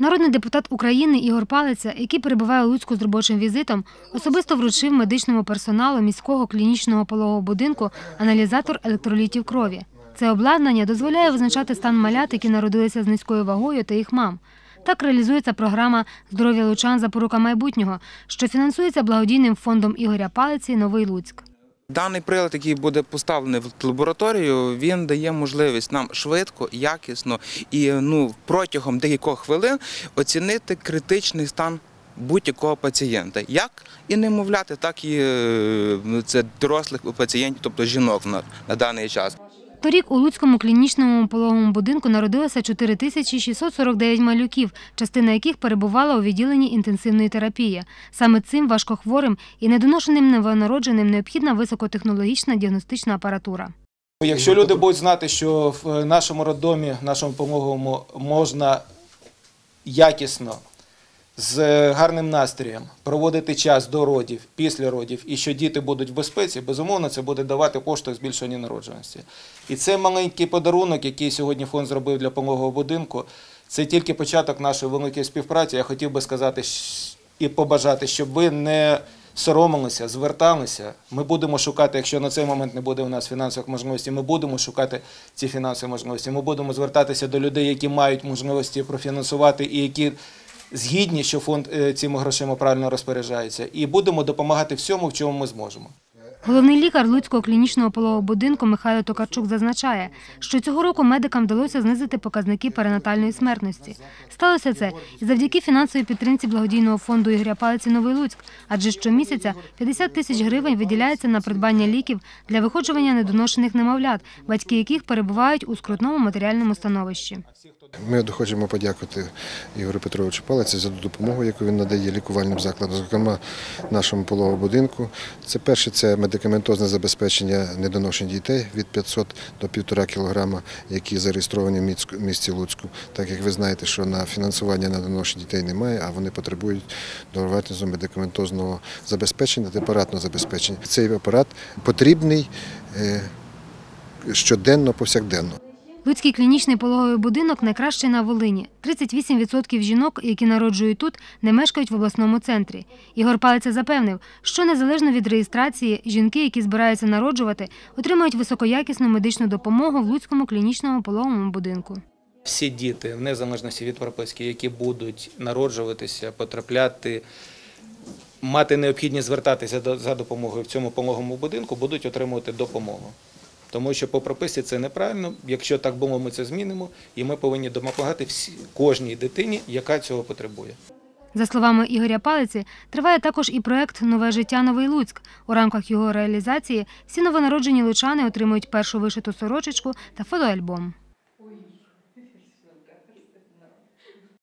Народний депутат України Ігор Палиця, який перебуває у Луцьку з робочим візитом, особисто вручив медичному персоналу міського клінічного пологового будинку аналізатор електролітів крові. Це обладнання дозволяє визначати стан малят, які народилися з низькою вагою та їх мам. Так реалізується програма Здоров'я лучан запорука майбутнього, що фінансується благодійним фондом Ігоря Палиці Новий Луцьк. Даний прилад, який буде поставлений в лабораторію, він дає можливість нам швидко, якісно і ну протягом декількох хвилин оцінити критичний стан будь-якого пацієнта, як і немовляти, так і е, це дорослих пацієнтів, тобто жінок на, на даний час. Торік у Луцькому клінічному пологовому будинку народилося 4649 малюків, частина яких перебувала у відділенні інтенсивної терапії. Саме цим важкохворим і недоношеним новонародженим необхідна високотехнологічна діагностична апаратура. Якщо люди будуть знати, що в нашому роддомі, нашому пологовому можна якісно, з гарним настроєм проводити час до родів, після родів, і що діти будуть в безпеці, безумовно, це буде давати поштовх збільшення народжуваності. І це маленький подарунок, який сьогодні фонд зробив для пологового будинку. Це тільки початок нашої великої співпраці. Я хотів би сказати і побажати, щоб ви не соромилися, зверталися. Ми будемо шукати, якщо на цей момент не буде у нас фінансових можливостей, ми будемо шукати ці фінансові можливості. Ми будемо звертатися до людей, які мають можливості профінансувати і які згідні, що фонд е, цими грошима правильно розпоряджається, і будемо допомагати всьому, в чому ми зможемо. Головний лікар Луцького клінічного пологового будинку Михайло Токарчук зазначає, що цього року медикам вдалося знизити показники перинатальної смертності. Сталося це і завдяки фінансовій підтримці благодійного фонду Ігоря Палиці Новий Луцьк, адже щомісяця 50 тисяч гривень виділяється на придбання ліків для виходжування недоношених немовлят, батьки яких перебувають у скрутному матеріальному становищі. Ми хочемо подякувати Ігорю Петровичу Палиці за допомогу, яку він надає лікувальним закладам, зокрема нашому пологовому будинку. Це перше це медикаментозне забезпечення недоношень дітей від 500 до 1,5 кг, які зареєстровані в місті Луцьку. Так як ви знаєте, що на фінансування недоношень дітей немає, а вони потребують довговартісного медикаментозного забезпечення та апаратного забезпечення. Цей апарат потрібний е, щоденно, повсякденно. Луцький клінічний пологовий будинок найкращий на Волині. 38% жінок, які народжують тут, не мешкають в обласному центрі. Ігор Палиця запевнив, що незалежно від реєстрації, жінки, які збираються народжувати, отримують високоякісну медичну допомогу в Луцькому клінічному пологовому будинку. Всі діти, в незалежності від прописки, які будуть народжуватися, потрапляти, мати необхідність звертатися за допомогою в цьому пологовому будинку, будуть отримувати допомогу. Тому що по прописці це неправильно. Якщо так було, ми це змінимо, і ми повинні допомагати всі, кожній дитині, яка цього потребує. За словами Ігоря Палиці, триває також і проект Нове життя Новий Луцьк. У рамках його реалізації всі новонароджені лучани отримують першу вишиту сорочечку та фотоальбом.